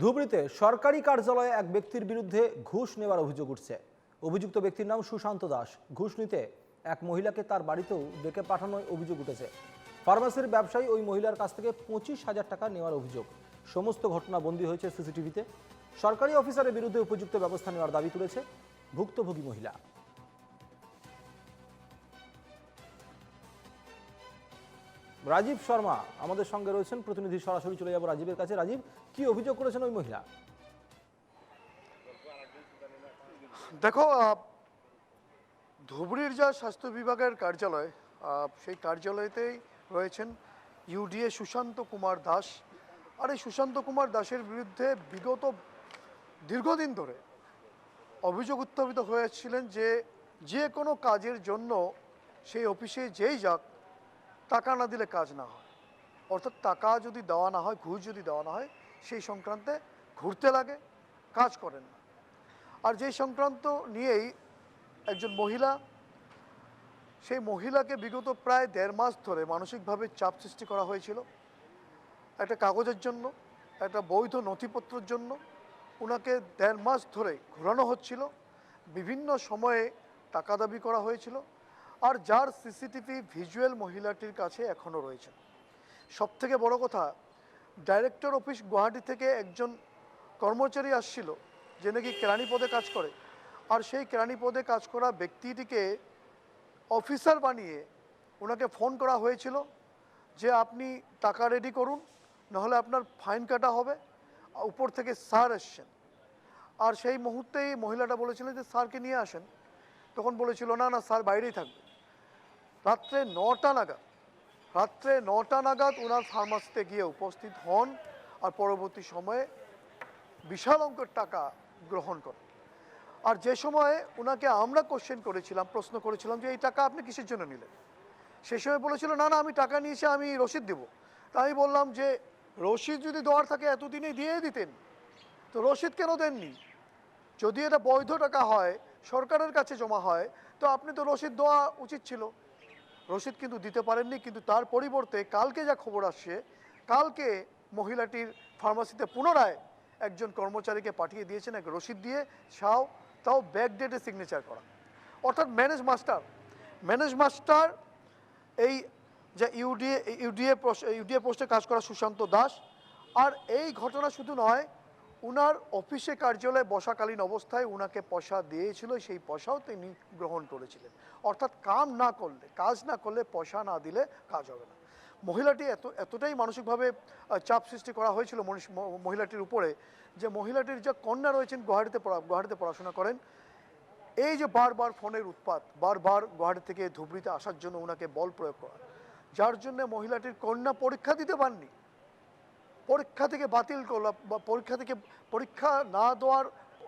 ধুবড়ীতে সরকারি কার্যালয়ে এক ব্যক্তির বিরুদ্ধে ঘুষ নেওয়ার অভিযোগ উঠছে। অভিযুক্ত ব্যক্তির নাম সুশান্ত দাস। ঘুষ নিতে এক মহিলাকে তার বাড়িতেও ডেকে পাঠানোর অভিযোগ উঠেছে। ফার্মাসির ব্যবসায়ী ওই মহিলার কাছ থেকে পঁচিশ হাজার টাকা নেওয়ার অভিযোগ। সমস্ত ঘটনা বন্দী হয়েছে সিসিটিভিতে। সরকারি অফিসারের বিরুদ্ধে উপযুক্ত ব্যবস্থা নেওয়ার দাবি তুলেছে ভুক্তভোগী মহিলা। রাজীব শর্মা আমাদের সঙ্গে রয়েছেন। প্রতিনিধি সরাসরি চলে যাব রাজীবের কাছে। রাজীব, কি অভিযোগ করেছেন ওই মহিলা? দেখো ধুবড়ির যা স্বাস্থ্য বিভাগের কার্যালয় সেই কার্যালয়তেই রয়েছেন ইউডিএ সুশান্ত কুমার দাস। আর এই সুশান্ত কুমার দাসের বিরুদ্ধে বিগত দীর্ঘদিন ধরে অভিযোগ উত্থাপিত হয়েছিলেন যে যে কোনো কাজের জন্য সেই অফিসে যেই যাক টাকা না দিলে কাজ না হয়। অর্থাৎ টাকা যদি দেওয়া না হয়, ঘুষ যদি দেওয়া না হয়, সেই সংক্রান্তে ঘুরতে লাগে, কাজ করেন না। আর যেই সংক্রান্ত নিয়েই একজন মহিলা, সেই মহিলাকে বিগত প্রায় দেড় মাস ধরে মানসিকভাবে চাপ সৃষ্টি করা হয়েছিল। একটা কাগজের জন্য, একটা বৈধ নথিপত্রের জন্য ওনাকে দেড় মাস ধরে ঘোরানো হচ্ছিল। বিভিন্ন সময়ে টাকা দাবি করা হয়েছিল। আর যার সিসিটিভি ভিজুয়াল মহিলাটির কাছে এখনও রয়েছে। সবথেকে বড় কথা, ডাইরেক্টর অফিস গুয়াহাটি থেকে একজন কর্মচারী আসছিল, যে নাকি কেরানি পদে কাজ করে। আর সেই কেরানি পদে কাজ করা ব্যক্তিটিকে অফিসার বানিয়ে ওনাকে ফোন করা হয়েছিল যে আপনি টাকা রেডি করুন, নাহলে আপনার ফাইন কাটা হবে উপর থেকে স্যার এসছেন। আর সেই মুহূর্তেই মহিলাটা বলেছিলেন যে স্যারকে নিয়ে আসেন। তখন বলেছিল, না না, স্যার বাইরেই থাকবে। রাত্রে নটা নাগাদ, রাত্রে নটা নাগাদ ওনার ফার্মাসিতে গিয়ে উপস্থিত হন আর পরবর্তী সময়ে বিশাল অঙ্কের টাকা গ্রহণ করেন। আর যে সময়ে ওনাকে আমরা কোশ্চেন করেছিলাম, প্রশ্ন করেছিলাম যে এই টাকা আপনি কিসের জন্য নিলেন? সে সময় বলেছিল, না না, আমি টাকা নিয়েছি, আমি রসিদ দেবো। তা আমি বললাম যে, রসিদ যদি দেওয়ার থাকে, এতদিনেই দিয়ে দিতেন। তো রসিদ কেন দেননি? যদি এটা বৈধ টাকা হয়, সরকারের কাছে জমা হয়, তো আপনি তো রসিদ দেওয়া উচিত ছিল। রসিদ কিন্তু দিতে পারেননি, কিন্তু তার পরিবর্তে কালকে যা খবর আসছে, কালকে মহিলাটির ফার্মাসিতে পুনরায় একজন কর্মচারীকে পাঠিয়ে দিয়েছেন এক রসিদ দিয়ে, সাও তাও ব্যাক ডেটে সিগনেচার করা। অর্থাৎ ম্যানেজ মাস্টার ম্যানেজ মাস্টার এই যে ইউডিএ ইউডিএ ইউডিএ পোস্টে কাজ করা সুশান্ত দাস, আর এই ঘটনা শুধু নয় উনার অফিসে কার্যালয়ে বসাকালীন অবস্থায় উনাকে পয়সা দিয়েছিল, সেই পয়সাও তিনি গ্রহণ করেছিলেন। অর্থাৎ কাম না করলে, কাজ না করলে পয়সা না দিলে কাজ হবে না। মহিলাটি এত, এতটাই মানসিকভাবে চাপ সৃষ্টি করা হয়েছিল মহিলাটির উপরে যে মহিলাটির যে কন্যা রয়েছেন গুয়াহাটিতে পড়া, গুয়াহাটিতে পড়াশোনা করেন, এই যে বারবার ফোনের উৎপাত, বারবার গুয়াহাটি থেকে ধুবড়িতে আসার জন্য ওনাকে বল প্রয়োগ করা, যার জন্য মহিলাটির কন্যা পরীক্ষা দিতে পারেননি পরীক্ষা থেকে বাতিল করল পরীক্ষা থেকে পরীক্ষা না দেওয়ার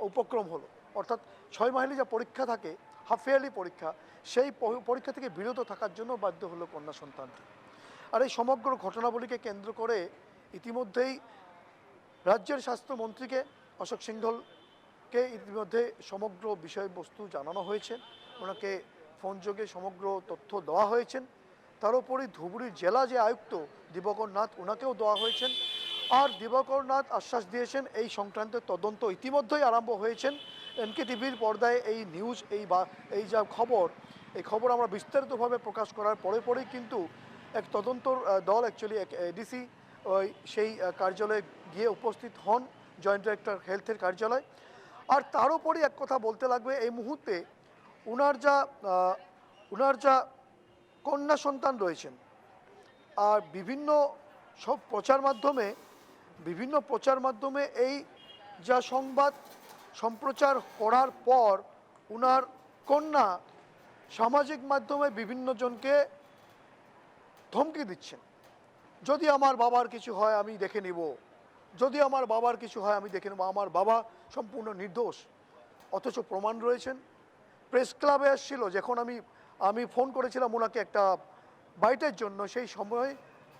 উপক্রম হলো। অর্থাৎ ছয় মাহিলি যা পরীক্ষা থাকে হাফ ইয়ারলি পরীক্ষা, সেই পরীক্ষা থেকে বিরত থাকার জন্য বাধ্য হলো কন্যা সন্তানটি। আর এই সমগ্র ঘটনাবলীকে কেন্দ্র করে ইতিমধ্যেই রাজ্যের স্বাস্থ্যমন্ত্রীকে অশোক সিংহলকে ইতিমধ্যে সমগ্র বিষয়বস্তু জানানো হয়েছে। ওনাকে ফোন যোগে সমগ্র তথ্য দেওয়া হয়েছেন তার উপরই ধুবড়ির জেলা যে আয়ুক্ত দিবকর নাথ, ওনাকেও দেওয়া হয়েছেন আর দিবকর নাথ আশ্বাস দিয়েছেন, এই সংক্রান্ত তদন্ত ইতিমধ্যেই আরম্ভ হয়েছেন। এনকে টিভির পর্দায় এই নিউজ, এই বা, এই যা খবর, এই খবর আমরা বিস্তারিতভাবে প্রকাশ করার পরে পরেই কিন্তু এক তদন্তর দল অ্যাকচুয়ালি এক এডিসি ওই সেই কার্যালয়ে গিয়ে উপস্থিত হন, জয়েন্ট ডিরেক্টর হেলথের কার্যালয়। আর তার উপরই এক কথা বলতে লাগবে, এই মুহূর্তে উনার যা উনার যা কন্যা সন্তান রয়েছেন, আর বিভিন্ন সব প্রচার মাধ্যমে বিভিন্ন প্রচার মাধ্যমে এই যা সংবাদ সম্প্রচার করার পর উনার কন্যা সামাজিক মাধ্যমে বিভিন্ন জনকে ধমকি দিচ্ছেন। যদি আমার বাবার কিছু হয়, আমি দেখে নিব। যদি আমার বাবার কিছু হয়, আমি দেখে নেব। আমার বাবা সম্পূর্ণ নির্দোষ, অথচ প্রমাণ রয়েছেন। প্রেস ক্লাবে এসেছিল যখন আমি আমি ফোন করেছিলাম ওনাকে একটা বাইটের জন্য, সেই সময়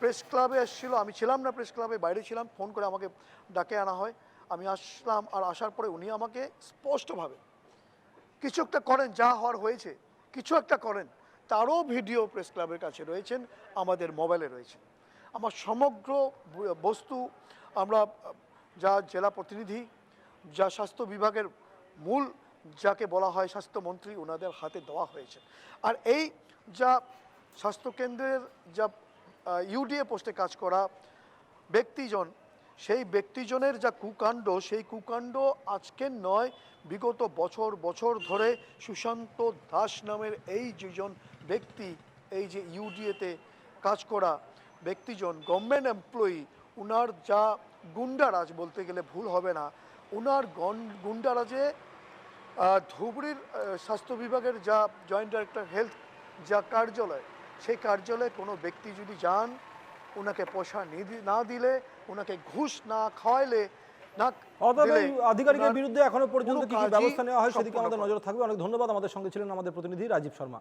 প্রেস ক্লাবে এসেছিল, আমি ছিলাম না প্রেস ক্লাবে বাইরে ছিলাম ফোন করে আমাকে ডাকে আনা হয়। আমি আসলাম, আর আসার পরে উনি আমাকে স্পষ্টভাবে কিছু একটা করেন, যা হওয়ার হয়েছে, কিছু একটা করেন, তারও ভিডিও প্রেস ক্লাবের কাছে রয়েছেন, আমাদের মোবাইলে রয়েছে। আমার সমগ্র বস্তু, আমরা যা জেলা প্রতিনিধি, যা স্বাস্থ্য বিভাগের মূল, যাকে বলা হয় স্বাস্থ্যমন্ত্রী ওনাদের হাতে দেওয়া হয়েছে। আর এই যা স্বাস্থ্যকেন্দ্রের যা ইউডিএ পোস্টে কাজ করা ব্যক্তিজন, সেই ব্যক্তিজনের যা কুকাণ্ড, সেই কুকাণ্ড আজকের নয়, বিগত বছর বছর ধরে সুশান্ত দাস নামের এই যেজন ব্যক্তি, এই যে ইউডিএতে কাজ করা ব্যক্তিজন গভর্নমেন্ট এমপ্লয়ি উনার যা গুন্ডারাজ বলতে গেলে ভুল হবে না, উনার গন গুন্ডারাজে ধুবড়ির স্বাস্থ্য বিভাগের যা জয়েন্ট ডাইরেক্টর হেলথ যা কার্যালয় সেই কার্যালয়ে কোনো ব্যক্তি যদি যান ওনাকে পয়সা না দিলে ওনাকে ঘুষ না খাওয়াইলে না আধিকারিকের বিরুদ্ধে এখনও পর্যন্ত কি ব্যবস্থা নেওয়া হয় সেদিকে আমাদের নজর থাকবে। অনেক ধন্যবাদ। আমাদের সঙ্গে ছিলেন আমাদের প্রতিনিধি রাজীব শর্মা।